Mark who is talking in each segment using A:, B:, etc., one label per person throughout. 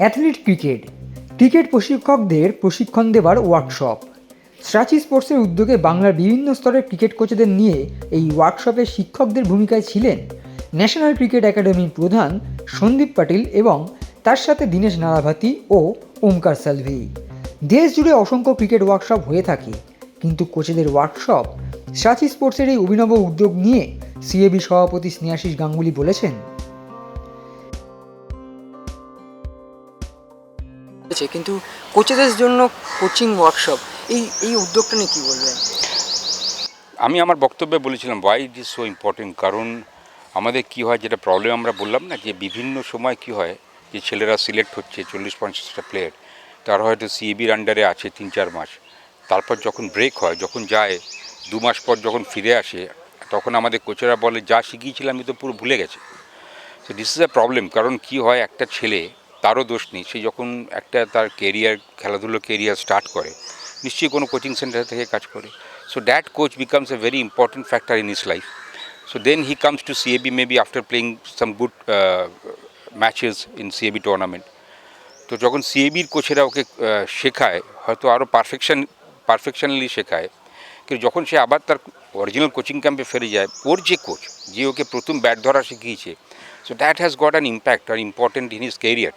A: Athlete cricket. Cricket প্রশিক্ষকদের প্রশিক্ষণ দেবার workshop স্ট্রাচি স্পোর্টসের উদ্যোগে বাংলার বিভিন্ন স্তরের ক্রিকেট কোচেদের নিয়ে এই ওয়ার্কশপে শিক্ষকদের ভূমিকায় ছিলেন ন্যাশনাল ক্রিকেট একাডেমির প্রধান সন্দীপ পাটিল এবং তার সাথে দীনেশ নারাভাতি ও ওমকার সালভি। দেশ জুড়ে অসংখ্য ক্রিকেট ওয়ার্কশপ হয়ে থাকে, কিন্তু কোচেদের ওয়ার্কশপ স্ট্রাচি স্পোর্টসের এই অভিনব উদ্যোগ নিয়ে সিএবি সভাপতি স্নেহাশিস গাঙ্গুলি বলেছেন
B: আছে কিন্তু কোচেদের জন্য কোচিং ওয়ার্কশপ এই এই উদ্যোগটা নিয়ে কী বলবেন?
C: আমি আমার বক্তব্যে বলেছিলাম why it is so important কারণ আমাদের কি হয়, যেটা প্রবলেম আমরা বললাম না, যে বিভিন্ন সময় কি হয়, যে ছেলেরা সিলেক্ট হচ্ছে, চল্লিশ, পঞ্চাশটা প্লেয়ার তারা হয়তো সিএবির আন্ডারে আছে তিন, চার মাস। তারপর যখন ব্রেক হয়, যখন যায়, দু মাস পর যখন ফিরে আসে, তখন আমাদের কোচেরা বলে, যা শিখিয়েছিলাম আমি তো পুরো ভুলে গেছে। তো দিস ইজ এ প্রবলেম কারণ কি হয়, একটা ছেলে তারও দোষ নেই। সে যখন একটা তার কেরিয়ার খেলাধুলো কেরিয়ার স্টার্ট করে নিশ্চয়ই কোনো কোচিং সেন্টার থেকে কাজ করে। So that coach becomes a very important factor in his life So then he comes to CAB maybe after playing some good uh, matches in CAB tournament. তো যখন সিএবির কোচেরা ওকে শেখায় হয়তো আরও পারফেকশন পারফেকশনালি শেখায় কিন্তু যখন সে আবার তার অরিজিনাল কোচিং ক্যাম্পে ফিরে যায় ওর যে কোচ যে ওকে প্রথম ব্যাট ধরা শিখিয়েছে so that has got an impact R important in his career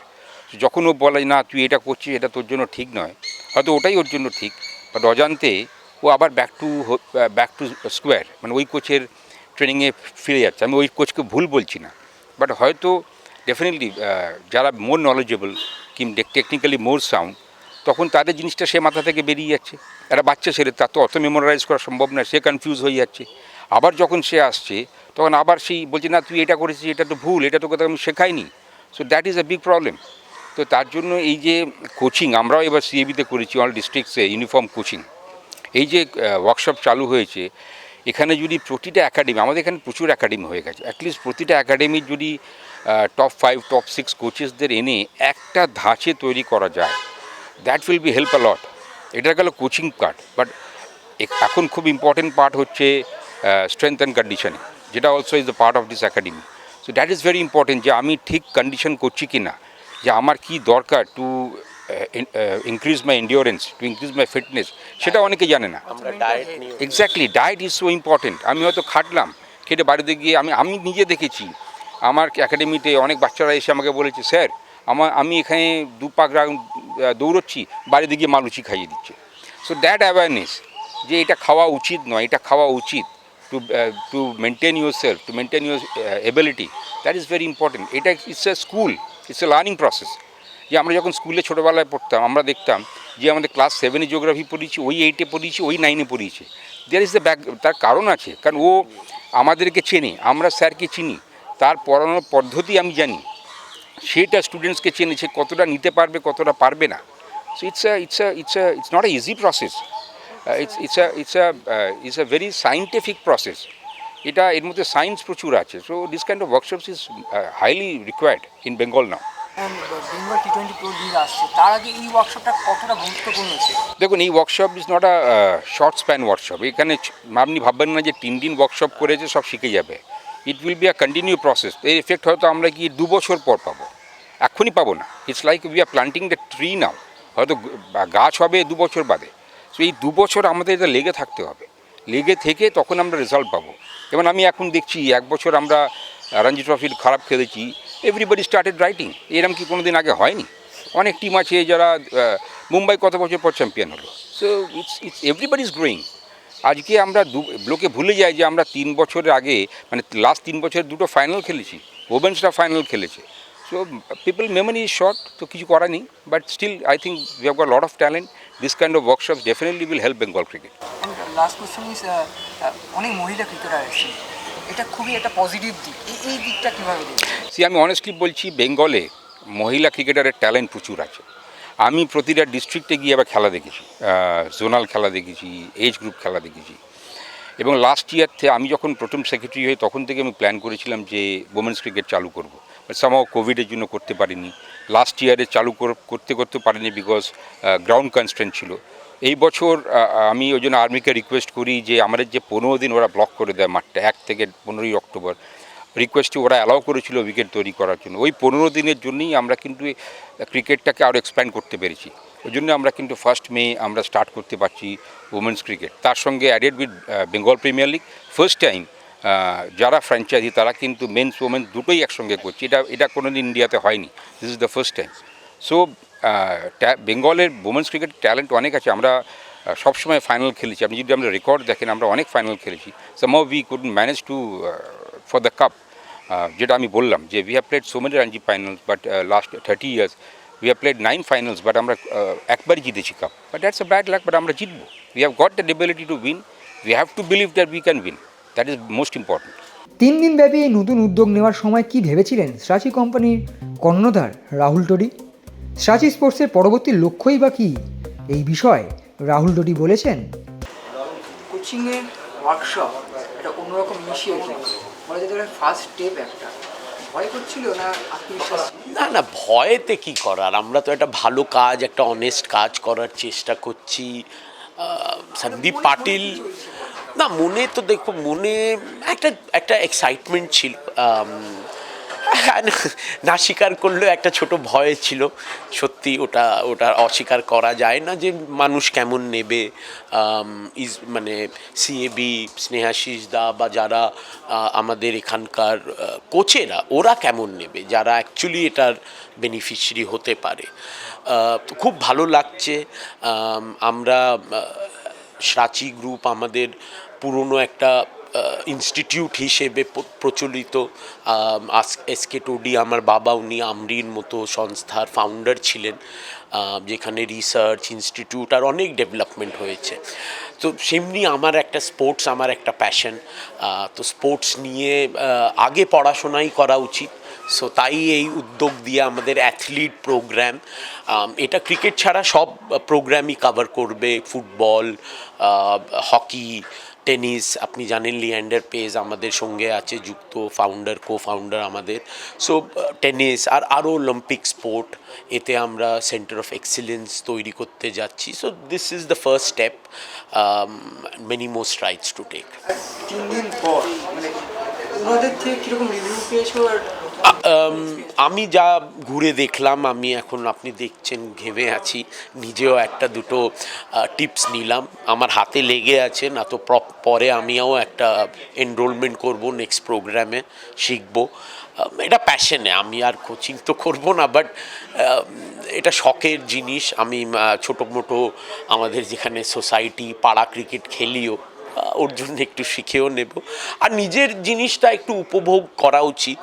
C: যখন ও বলে, না, তুই এটা করছিস, এটা তোর জন্য ঠিক নয়। হয়তো ওটাই ওর জন্য ঠিক। বাট অজান্তে ও আবার back to back to square মানে ওই কোচের ট্রেনিংয়ে ফিরে যাচ্ছে। আমি ওই কোচকে ভুল বলছি না। বাট হয়তো ডেফিনেটলি যারা মোর নলেজেবল কিম টেকনিক্যালি মোর সাউন্ড তখন তাদের জিনিসটা সে মাথা থেকে বেরিয়ে যাচ্ছে। একটা বাচ্চা ছেলে, তার তো অত মেমোরাইজ করা সম্ভব নয়, সে কনফিউজ হয়ে যাচ্ছে। আবার যখন সে আসছে, তখন আবার সেই বলছে, না, তুই এটা করেছিস, এটা তো ভুল, এটা তোকে তো আমি শেখাইনি। So that is a big problem তো তার জন্য এই যে কোচিং আমরাও এবার সিএবিতে করেছি অল ডিস্ট্রিক্টসে ইউনিফর্ম কোচিং এই যে ওয়ার্কশপ চালু হয়েছে, এখানে যদি প্রতিটা একাডেমি আমাদের এখানে প্রচুর একাডেমি হয়ে গেছে। অ্যাটলিস্ট প্রতিটা একাডেমির যদি টপ ফাইভ টপ সিক্স কোচেসদের এনে একটা ধাঁচে তৈরি করা যায় that will be help lot এটা গেল কোচিং পার্ট বাট এখন খুব ইম্পর্টেন্ট পার্ট হচ্ছে স্ট্রেংথ অ্যান্ড কন্ডিশনিং যেটা also is the part of this academy so that is very important যে আমি ঠিক কন্ডিশন করছি কি না যে আমার কি দরকার to increase my endurance to increase my fitness সেটা অনেকে জানে না। Exactly diet is so important আমি হয়তো খাটলাম খেটে বাড়িতে গিয়ে আমি আমি নিজে দেখেছি। আমার একাডেমিতে অনেক বাচ্চারা এসে আমাকে বলেছে স্যার আমার আমি এখানে দু পাক দৌড়চ্ছি বাড়িতে গিয়ে মালুচি খাইয়ে দিচ্ছে। সো দ্যাট অ্যাওয়ারনেস যে এটা খাওয়া উচিত নয় এটা খাওয়া উচিত to to maintain your self to maintain your ability that is very important এটা it's a school it's a learning process যে আমরা যখন স্কুলে ছোটোবেলায় পড়তাম, আমরা দেখতাম যে আমাদের ক্লাস সেভেনে জিওগ্রাফি পড়িয়েছি, ওই এইটে পড়িয়েছি, ওই নাইনে পড়িয়েছে। দেয়ার ইজ দ্য ব্যাক তার কারণ আছে, কারণ ও আমাদেরকে চেনে, আমরা স্যারকে চিনি, তার পড়ানোর পদ্ধতি আমি জানি। সেটা স্টুডেন্টসকে চেনে, সে কতটা নিতে পারবে, কতটা পারবে না। So it's a it's a it's a it's not a easy process it's it's a it's a it's a very scientific process এটা এর মধ্যে সায়েন্স প্রচুর আছে so this kind of workshops is highly required in Bengal now দেখুন এই workshop is not a short span workshop এখানে আপনি ভাববেন না যে তিন দিন ওয়ার্কশপ করেছে সব শিখে যাবে। It will be a continue process এর এফেক্ট হয়তো আমরা কি দু বছর পর পাবো। এখনই পাবো না। It's like we are planting the tree now হয়তো গাছ হবে দু বছর বাদে। সো এই দু বছর আমাদের এটা লেগে থাকতে হবে। লেগে থেকে তখন আমরা রেজাল্ট পাবো। যেমন আমি এখন দেখছি এক বছর আমরা রঞ্জি ট্রফির খারাপ খেলেছি এভরিবডি স্টার্টেড রাইটিং এরম কি কোনো দিন আগে হয়নি? অনেক টিম আছে যারা মুম্বাই কত বছর পর চ্যাম্পিয়ন হলো? So it's it's everybody is growing আজকে আমরা দু, লোকে ভুলে যাই যে আমরা তিন বছরের আগে মানে লাস্ট তিন বছর দুটো ফাইনাল খেলেছি ওমেন্সরা ফাইনাল খেলেছে। So people memory is short তো কিছু করার নেই but still I think we have got lot of talent this kind of workshop definitely will help Bengal cricket
B: last question is অনেক মহিলা ক্রিকেটার আছে এটা খুবই একটা পজিটিভ দিক। এই দিকটা কীভাবে
C: সে আমি অনেস্টলি বলছি বেঙ্গলে মহিলা ক্রিকেটারের ট্যালেন্ট প্রচুর আছে। আমি প্রতিটা ডিস্ট্রিক্টে গিয়ে আবার খেলা দেখেছি জোনাল খেলা দেখেছি এজ গ্রুপ খেলা দেখেছি। এবং লাস্ট ইয়ার থেকে আমি যখন প্রথম সেক্রেটারি হই তখন থেকে আমি প্ল্যান করেছিলাম যে ওমেন্স ক্রিকেট চালু করব। সামাও কোভিডের জন্য করতে পারিনি। লাস্ট ইয়ারে চালু করতে করতে পারিনি বিকজ গ্রাউন্ড কনস্ট্রেন্ট ছিল। এই বছর আমি ওই জন্য আর্মিকে রিকোয়েস্ট করি যে, আমাদের যে পনেরো দিন ওরা ব্লক করে দেয় মাঠটা, এক থেকে পনেরোই অক্টোবর। রিকোয়েস্টে ওরা অ্যালাউ করেছিল উইকেট তৈরি করার জন্য। ওই পনেরো দিনের জন্যই আমরা কিন্তু ক্রিকেটটাকে আরও এক্সপ্যান্ড করতে পেরেছি। ওই জন্য আমরা কিন্তু ফার্স্ট মে আমরা স্টার্ট করতে পারছি উমেন্স ক্রিকেট তার সঙ্গে added with Bengal premier league first time যারা ফ্র্যাঞ্চাইজি তারা কিন্তু মেন্স ওমেন্স দুটোই একসঙ্গে করছে এটা এটা কোনো দিন ইন্ডিয়াতে হয়নি this is the first time so বেঙ্গলের ওমেন্স ক্রিকেট ট্যালেন্ট অনেক আছে। আমরা সবসময় ফাইনাল খেলেছি। আপনি যদি আমরা রেকর্ড দেখেন, আমরা অনেক ফাইনাল খেলেছি। Somehow we could manage to for the cup যেটা আমি বললাম যে we have played so many Ranji finals but last thirty years we have played nine finals but আমরা একবারই জিতেছি cup but that's a bad luck but আমরা জিতবো। We have got the ability to win we have to believe that we can win that is most important
A: তিন দিন ব্যাপী এই নতুন উদ্যোগ নেওয়ার সময় কি ভেবেছিলেন সাচি কোম্পানির কর্ণধার রাহুল টোডি? সাচি স্পোর্টসের পরবর্তী লক্ষ্যই বা কী? এই বিষয়ে রাহুল টোডি বলেছেন।
B: কোচিংয়ের ওয়ার্কশপ একটা অন্যরকম ইনিশিয়েটিভ বলা যেতে পারে ফার্স্ট স্টেপ একটা। ভয় করছিল না আত্মবিশ্বাস?
D: না না ভয়েতে কি করার? আমরা তো একটা ভালো কাজ একটা অনেস্ট কাজ করার চেষ্টা করছি। আহ, সন্দীপ পাটিল না মনে তো দেখো মনে একটা একটা এক্সাইটমেন্ট ছিল আম, না স্বীকার করলেও একটা ছোট ভয় ছিল সত্যি ওটা ওটা অস্বীকার করা যায় না যে মানুষ কেমন নেবে ইজ মানে সিএবি স্নেহাশিস দা বা যারা আমাদের এখানকার কোচেরা ওরা কেমন নেবে যারা অ্যাকচুয়ালি এটার বেনিফিশিয়ারি হতে পারে। খুব ভালো লাগছে আমরা সাচি গ্রুপ আমাদের পুরনো একটা ইনস্টিটিউট হিসেবে প্রচলিত। এসকে টোডি আমার বাবা, উনি আমরির মতো সংস্থার ফাউন্ডার ছিলেন। যেখানে রিসার্চ ইনস্টিটিউট আর অনেক ডেভেলপমেন্ট হয়েছে। তো সেমনি আমার একটা স্পোর্টস আমার একটা প্যাশন তো স্পোর্টস নিয়ে আগে পড়াশোনাই করা উচিত। সো তাই এই উদ্যোগ দিয়ে আমাদের অ্যাথলিট প্রোগ্রাম এটা ক্রিকেট ছাড়া সব প্রোগ্রামই কভার করবে। ফুটবল হকি টেনিস আপনি জানেন লিয়ান্ডার পেজ আমাদের সঙ্গে আছে, যুক্ত ফাউন্ডার কো ফাউন্ডার আমাদের সো টেনিস আর আরও অলিম্পিক স্পোর্ট এতে আমরা সেন্টার অফ এক্সিলেন্স তৈরি করতে যাচ্ছি। So this is the first step many most rights to take
B: তিন দিন পর মানে ওনাদের থেকে কীরকম রিভিউ পেয়েছ আর
D: আম, যা ঘুরে দেখলাম আমি এখন আপনি দেখছেন ঘেমে আছি। নিজেও একটা দুটো টিপস নিলাম। আমার হাতে লেগে আছে না তো পরে আমিও একটা এনরোলমেন্ট করব নেক্সট প্রোগ্রামে শিখব। এটা প্যাশনে আমি আর কোচিং তো করব না বাট এটা শখের জিনিস। আমি ছোটো মোটো আমাদের যেখানে সোসাইটি পাড়া ক্রিকেট খেলিও। ওর জন্য একটু শিখেও নেব। আর নিজের জিনিসটা একটু উপভোগ করা উচিত।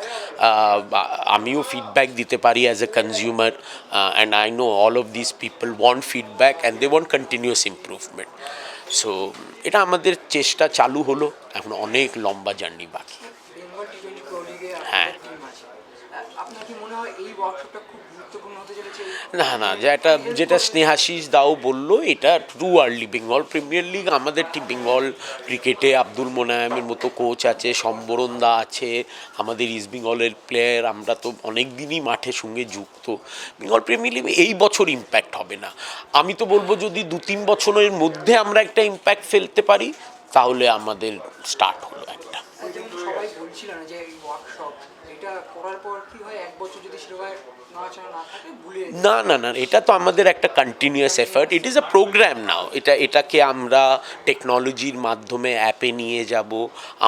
D: আমিও ফিডব্যাক দিতে পারি as a consumer and I know all of this people want feedback and they want continuous improvement so এটা আমাদের চেষ্টা চালু হলো। এখন অনেক লম্বা জার্নি বাকি। হ্যাঁ।
B: টিম আছে আহ, আপনার কি মনে হয় এই ওয়ার্কশপটা খুব গুরুত্বপূর্ণ হতে চলেছে এই-
D: না না যেটা যেটা স্নেহাশিস দাও বলল, এটা true early Bengal premier league আমাদের টি বেঙ্গল ক্রিকেটে আব্দুল মোনায়ামের মতো কোচ আছে, সম্বরণ দা আছে, আমাদের ইস্ট বেঙ্গলের প্লেয়ার আমরা তো অনেক দিনই মাঠের সঙ্গে যুক্ত। বেঙ্গল প্রিমিয়ার লিগ এই বছর ইম্প্যাক্ট হবে না। আমি তো বলব, যদি দু তিন বছরের মধ্যে আমরা একটা ইম্প্যাক্ট ফেলতে পারি, তাহলে আমাদের স্টার্ট হলো একটা।
B: সবাই বলছিল না যে ওয়ার্কশপ এটা করার পর কি হয় এক বছর যদি সেরকম নড়াচড়া না
D: না না এটা তো আমাদের একটা continuous effort it is a program now এটা, এটাকে আমরা টেকনোলজির মাধ্যমে অ্যাপে নিয়ে যাব।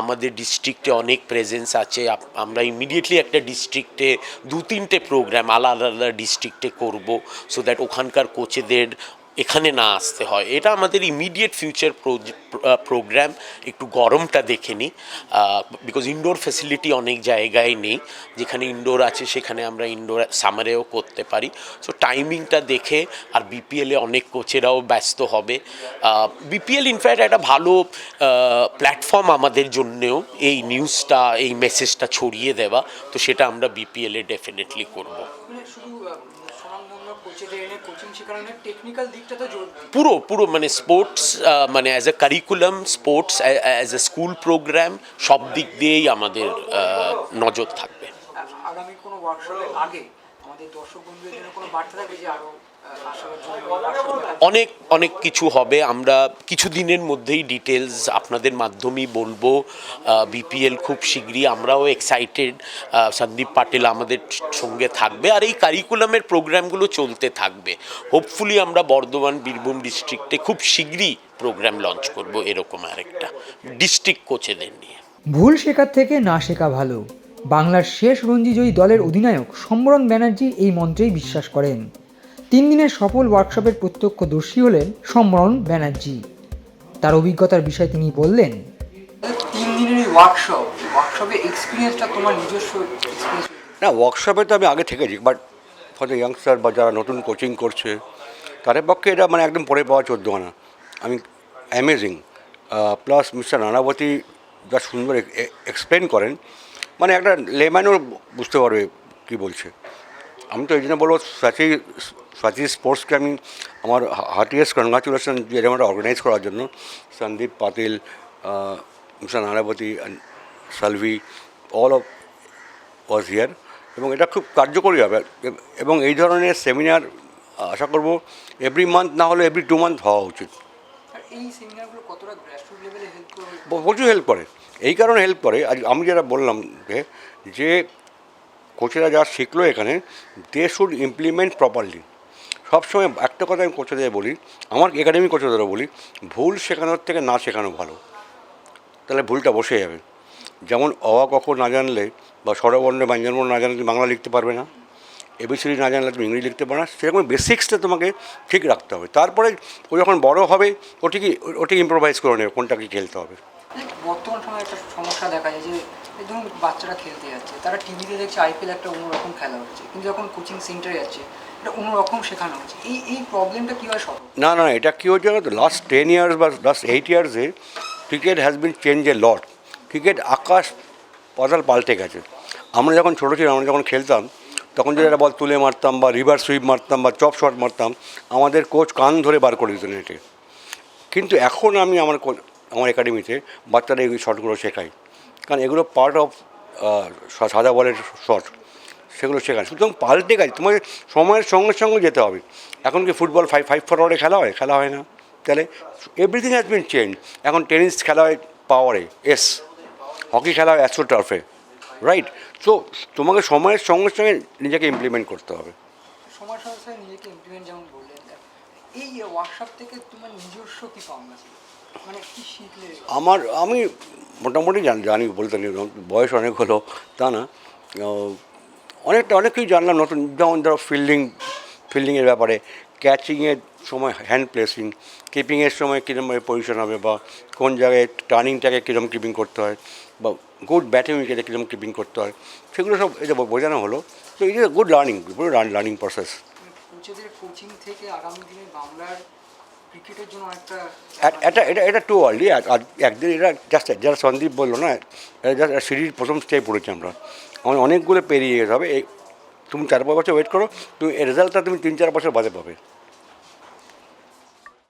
D: আমাদের ডিস্ট্রিক্টে অনেক প্রেজেন্স আছে। আমরা ইমিডিয়েটলি একটা ডিস্ট্রিক্টে দু তিনটে প্রোগ্রাম আলাদা আলাদা ডিস্ট্রিক্টে করব সো দ্যাট ওখানকার কোচেদের এখানে না আসতে হয়। এটা আমাদের ইমিডিয়েট ফিউচার প্রোগ্রাম একটু গরমটা দেখে নিই। বিকজ ইনডোর ফেসিলিটি অনেক জায়গায় নেই। যেখানে ইনডোর আছে, সেখানে আমরা ইনডোর সামারেও করতে পারি। সো টাইমিংটা দেখে, আর বিপিএলে অনেক কোচেরাও ব্যস্ত হবে। বিপিএল ইনফ্যাক্ট একটা ভালো প্ল্যাটফর্ম আমাদের জন্যেও এই নিউজটা এই মেসেজটা ছড়িয়ে দেওয়া। তো সেটা আমরা বিপিএলে ডেফিনেটলি করব।
B: শুধু আহ, স্বনামধন্য কোচেদের এনে কোচিং শেখানোর টেকনিক্যাল দিকটা তো জোর
D: পুরো পুরো মানে স্পোর্টস মানে as a curriculum sports as a school program সব দিক দিয়েই আমাদের নজর থাকবে।
B: আগামী কোনো ওয়ার্কশপের আগে আমাদের দর্শক বন্ধুদের জন্য কোনো বার্তা থাকবে যে আরও
D: অনেক অনেক কিছু হবে। আমরা কিছু দিনের মধ্যেই ডিটেলস আপনাদের মাধ্যমেই বলব। বিপিএল খুব শীঘ্রই, আমরাও এক্সাইটেড সন্দীপ পাটেল আমাদের সঙ্গে থাকবে আর এই কারিকুলামের প্রোগ্রামগুলো চলতে থাকবে। হোপফুলি আমরা বর্ধমান, বীরভূম ডিস্ট্রিক্টে খুব শীঘ্রই প্রোগ্রাম লঞ্চ করব এরকম আরেকটা ডিস্ট্রিক্ট কোচেদের নিয়ে।
A: ভুল শেখার থেকে না শেখা ভালো। বাংলার শেষ রঞ্জিজয়ী দলের অধিনায়ক সম্বরণ ব্যানার্জি এই মন্ত্রেই বিশ্বাস করেন। তিন দিনের সফল ওয়ার্কশপের প্রত্যক্ষদর্শী হলেন সম্বরণ ব্যানার্জি। তার অভিজ্ঞতার বিষয়ে তিনি বললেন
B: তিন দিনের এই ওয়ার্কশপ ওয়ার্কশপের এক্সপিরিয়েন্সটা তোমার নিজস্ব এক্সপিরিয়েন্স
E: না ওয়ার্কশপে তো আমি আগে থেকেছি বাট ফর দ্য ইয়াংস্টার বা যারা নতুন কোচিং করছে তাদের পক্ষে এটা মানে একদম পড়ে পাওয়া চোদ্দ আনা। আমি অ্যামেজিং প্লাস মিস্টার নানাবতী যা সুন্দর এক্সপ্লেন করেন মানে একটা লেম্যানও বুঝতে পারবে কী বলছে। আমি তো এই জন্য বলব সাচি স্পোর্টসকে আমি আমার হার্টিয়েস্ট কনগ্রাচুলেশন যে এরকম অর্গানাইজ করার জন্য Sandeep Patil mister Nanavati Salvi all of was here এবং এটা খুব কার্যকরী হবে। এবং এই ধরনের সেমিনার আশা করব এভরি মান্থ না হলে এভরি টু মান্থ হওয়া উচিত। প্রচুর হেল্প করে। এই কারণে হেল্প করে। আজ আমি যেটা বললাম যে যে কোচেরা যা শিখলো এখানে দে শুড ইমপ্লিমেন্ট প্রপারলি সবসময় একটা কথা আমি কোচেদের বলি, আমার একাডেমি কোচেদেরও বলি, ভুল শেখানোর থেকে না শেখানো ভালো। তাহলে ভুলটা বসে যাবে। যেমন অওয়া কখ না জানলে বা স্বরবর্ণ ব্যঞ্জনবর্ণ না জানলে তুমি বাংলা লিখতে পারবে না। এবিসিডি না জানলে তুমি ইংরেজি লিখতে পারবে না। সেরকম বেসিক্সটা তোমাকে ঠিক রাখতে হবে। তারপরে ও যখন বড় হবে, ও ঠিকই, ও ঠিক ইম্প্রোভাইজ করে নেবে কোনটা কি খেলতে হবে।
B: বর্তমান সময়ে একটা সমস্যা দেখা যায় যে ধরুন বাচ্চারা খেলতে যাচ্ছে, তারা টিভিতে দেখছে আইপিএল একটা অন্যরকম খেলা হচ্ছে, কিন্তু যখন কোচিং সেন্টারে যাচ্ছে, এটা অন্যরকম শেখানো হচ্ছে। এই এই প্রবলেমটা কীভাবে সলভ
E: না না এটা কী হচ্ছে লাস্ট টেন ইয়ার্স বা last eight ইয়ার্সে cricket has been change a lot cricket আকাশ পাতাল পাল্টে গেছে। আমরা যখন ছোটো ছিলাম, আমরা যখন খেলতাম, তখন যদি একটা বল তুলে মারতাম বা রিভার সুইপ মারতাম বা চপ শট মারতাম, আমাদের কোচ কান ধরে বার করে দিত নেটে কিন্তু এখন আমি আমার আমার একাডেমিতে বাচ্চারা এই শটগুলো শেখায়। কারণ এগুলো পার্ট অফ সাদা বলের শট সেগুলো শেখায়। সুতরাং পাল্টে গেছে তোমাকে সময়ের সঙ্গে সঙ্গে যেতে হবে। এখন কি ফুটবল ফাইভ ফাইভ ফরওয়ার্ডে খেলা হয়? খেলা হয় না। তাহলে এভরিথিং হ্যাজ বিন চেঞ্জ এখন টেনিস খেলা হয় পাওয়ারে এস হকি খেলা হয় অ্যাস্ট্রো টার্ফে রাইট সো তোমাকে সময়ের সঙ্গে সঙ্গে নিজেকে ইমপ্লিমেন্ট করতে হবে।
B: সময় সাথে সাথে নিজেকে ইমপ্লিমেন্ট যেমন বললেন এই ওয়ার্কশপ থেকে তোমার নিজস্ব কি কি শিখলে
E: আমার, আমি মোটামুটি জানি বলতে নেই, বয়স অনেক হলো, তা না। অনেকটা অনেক কিছু জানলাম নতুন, যেমন ধরো ফিল্ডিং ফিল্ডিংয়ের ব্যাপারে ক্যাচিংয়ের সময় হ্যান্ড প্লেসিং কিপিংয়ের সময় কীরকমভাবে পজিশন হবে বা কোন জায়গায় টার্নিংটাকে কীরকম কিপিং করতে হয়, বা গুড ব্যাটিং উইকেটে কীরকম কিপিং করতে হয়, সেগুলো সব এটা বোঝানো হলো। তো it is good learning learning process
B: থেকে আগামী দিনে বাংলার
E: এটা এটা এটা টু আর্লি একদিন এটা জাস্ট যারা সন্দীপ বলল না এটা জাস্ট সিঁড়ির প্রথম স্টেপ পড়েছি আমরা। আমার অনেকগুলো পেরিয়ে যেতে হবে, এই, তুমি চার পাঁচ বছর ওয়েট করো, তুমি রেজাল্টটা তুমি তিন চার বছর বাদে পাবে।